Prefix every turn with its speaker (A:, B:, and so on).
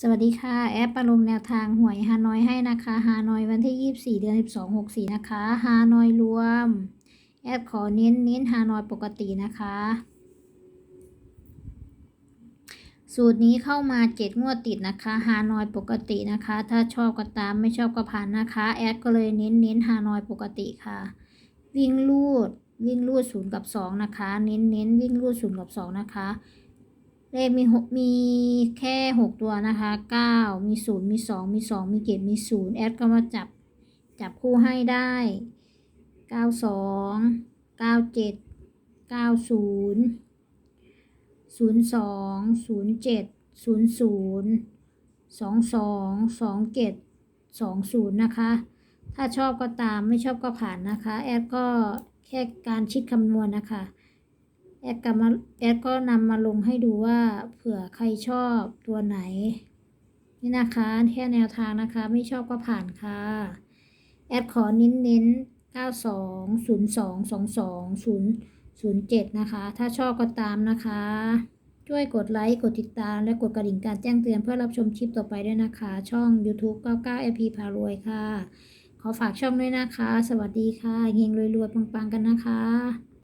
A: สวัสดีค่ะ แอปประลงแนวทางหวยฮานอยให้นะคะฮานอยวันที่ 24 เดือน 12 64 นะคะฮานอยรวม แอปขอเน้นเน้นฮานอยปกตินะคะ สูตรนี้เข้ามา 7 งวดติดนะคะฮานอยปกตินะคะ ถ้าชอบก็ตามไม่ชอบก็ผ่านนะคะ แอดก็เลยเน้นเน้นฮานอยปกติค่ะ วิ่งลูดวิ่งลูด0กับ 2 นะคะ เน้นเน้นวิ่งลูด0กับ 2 นะคะ เลขมีหกมีแค่หกตัวนะคะเก้ามีศูนย์มีสองมีสองมีเจ็ดมีศูนย์แอดก็มาจับจับคู่ให้ได้เก้าสองเก้าเจ็ดเก้าศูนย์ศูนย์สองศูนย์เจ็ดศูนย์ศูนย์สองสองสองเจ็ดสองศูนย์นะคะ ถ้าชอบก็ตามไม่ชอบก็ผ่านนะคะ แอดก็แค่การชิดคำนวณนะคะ แอดก็มาแอดก็นำมาลงให้ดูว่าเผื่อใครชอบตัวไหน นี่นะคะแค่แนวทางนะคะ ไม่ชอบก็ผ่านค่ะ แอดขอเน้นเน้น92 02 22 0 07 นะคะ ถ้าชอบก็ตามนะคะ ช่วยกดไลค์ กดติดตาม และกดกระดิ่งการแจ้งเตือนเพื่อรับชมคลิปต่อไปด้วยนะคะ ช่อง YouTube 99 AP พารวยค่ะ ขอฝากช่องด้วยนะคะ สวัสดีค่ะ เฮงรวยๆ ปังๆ กันนะคะ